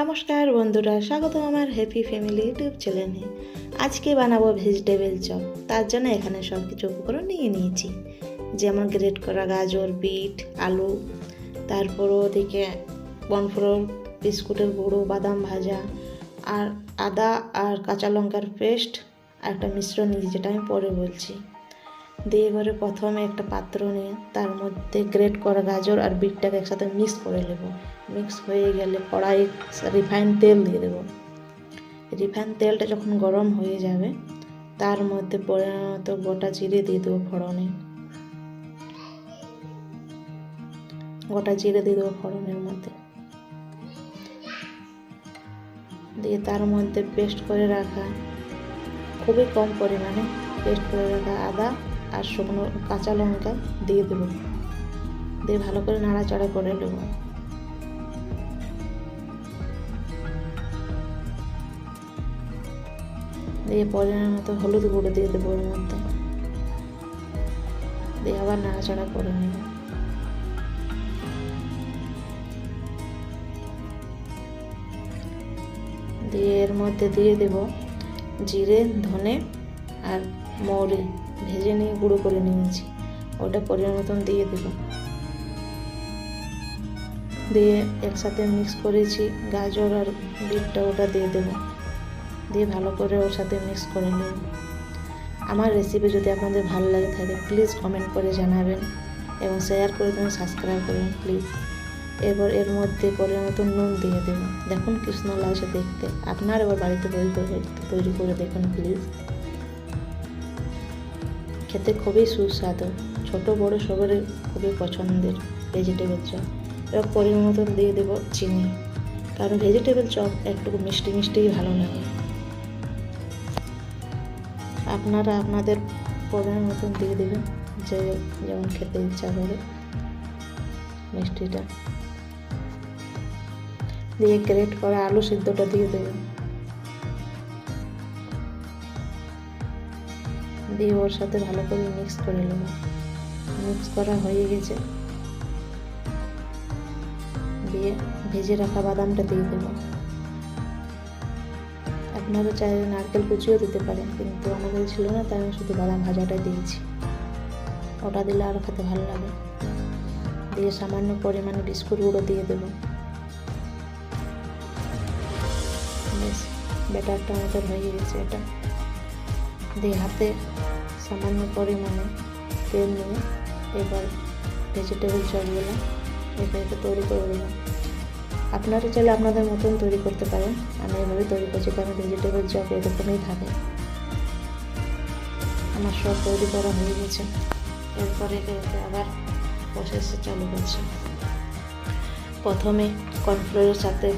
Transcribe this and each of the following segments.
নমস্কার বন্ধুরা স্বাগত আমার হ্যাপি ফ্যামিলি ইউটিউব চ্যানেলে আজকে বানাবো ভেজিটেবল চপ, তার জন্য এখানে সব কিছু উপকরণ নিয়ে নিয়েছি। যেমন গ্রেট করা গাজর, বিট, আলু, তারপর ওদিকে কর্নফ্লোর বিস্কুটের গুঁড়ো, বাদাম ভাজা, আর আদা আর কাঁচা লঙ্কার পেস্ট, আর একটা মিশ্রণ নিয়েছি যেটা আমি পরে বলছি। দিয়ে এবারে প্রথমে একটা পাত্র নিয়ে তার মধ্যে গ্রেট করা গাজর আর বিটটাকে একসাথে মিক্স করে নেব। মিক্স হয়ে গেলে কড়াই রিফাইন তেল দিয়ে দেবো। রিফাইন তেলটা যখন গরম হয়ে যাবে, তার মধ্যে পরিণত গোটা জিরে দিয়ে দেবো ফোড়নে। গোটা জিরে দিয়ে দেবো ফোড়নের মধ্যে। দিয়ে তার মধ্যে পেস্ট করে রাখা, খুবই কম পরিমাণে পেস্ট করে রাখা আদা আর শুকনো কাঁচা লঙ্কা দিয়ে দেবো। দিয়ে ভালো করে নাড়াচাড়া করে নেব। দিয়ে পরিমাণ মতো হলুদ গুঁড়ো দিয়ে দেবো ওর মধ্যে। দিয়ে আবার নাড়াচাড়া করে নেব। দিয়ে এর মধ্যে দিয়ে দেব জিরে, ধনে আর মৌরি। ভেজে নিয়ে গুঁড়ো করে নিয়েছি। ওটা পরের মতন দিয়ে দেব। দিয়ে একসাথে মিক্স করেছি গাজর আর বিটটা ওটা দিয়ে দেবো। দিয়ে ভালো করে ওর সাথে মিক্স করে নিন আমার রেসিপি যদি আপনাদের ভালো লাগে থাকে প্লিজ কমেন্ট করে জানাবেন এবং শেয়ার করে দেবেন সাবস্ক্রাইব করবেন প্লিজ এবার এর মধ্যে পরের মতন নুন দিয়ে দেবেন দেখুন কৃষ্ণ লাগছে দেখতে। আপনার এবার বাড়িতে তৈরি করে তৈরি করে দেখুন প্লিজ খেতে খুবই সুস্বাদু। ছোট, বড় সবারই খুবই পছন্দের ভেজিটেবল চপ। এবার পরিমাণ মতন দিয়ে দেবো চিনি। কারণ ভেজিটেবল চপ একটু মিষ্টি মিষ্টিই ভালো লাগে। আপনারা আপনাদের পরিমাণ মতন দিয়ে দেবেন, যে যেমন খেতে ইচ্ছা করে মিষ্টিটা। দিয়ে গ্রেট করা আলু সিদ্ধটা দিয়ে দেবেন। দিয়ে ওর সাথে ভালো করে মিক্স করে নেব মিক্স করা হয়ে গেছে। দিয়ে ভেজে রাখা বাদামটা দিয়ে দেবো। আপনারা চাইলে নারকেল কুচিও দিতে পারেন, কিন্তু আমাদের ছিল না, তাই আমি শুধু বাদাম ভাজাটাই দিয়েছি। ওটা দিলে আরও খেতে ভালো লাগে। দিয়ে সামান্য পরিমাণে বিস্কুট গুঁড়ো দিয়ে দেবো। ব্যাটারটা আমাদের হয়ে গেছে এটা। দিয়ে হাতে সামান্য পরিমাণে তেল নিয়ে এবার ভেজিটেবল চপগুলো একে তৈরি করে দেবো আপনারা চাইলে আপনাদের মতন তৈরি করতে পারেন। আমি এভাবে তৈরি করছি কারণ ভেজিটেবল চপ এরকমই থাকে। আমার সব তৈরি করা হয়ে গেছে। এরপরে একে আবার প্রসেস চালু করছি। প্রথমে কর্নফ্লোরের সাথে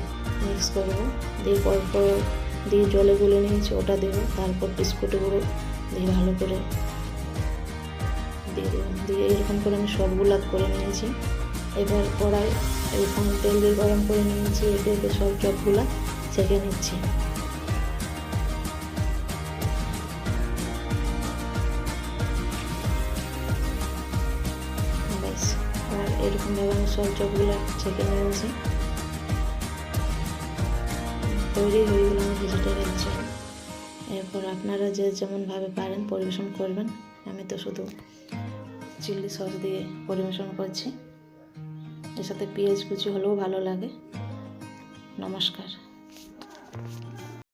মিক্স করব দিয়ে কর্নফ্লোর দিয়ে জলে গুলে নিয়েছি, ওটা দেবো, তারপর বিস্কুট গুঁড়ো দিয়ে ভালো করে দিয়ে দেবো দিয়ে এরকম করে আমি সবগুলা করে নিয়েছি। এবার কড়াই এরকম তেল দিয়ে গরম করে নিয়েছি, একে একে সব চপগুলো ছেঁকে নিচ্ছি। আর এরকমভাবে আমি সব চপগুলো ছেঁকে নিয়েছি। তৈরি হয়ে গেল আমার ভেজিটেবল চপ এরপর আপনারা যে যেমনভাবে পারেন পরিবেশন করবেন। আমি তো শুধু চিলি সস দিয়ে পরিবেশন করছি। এর সাথে পেঁয়াজ কুচি হলেও ভালো লাগে। নমস্কার।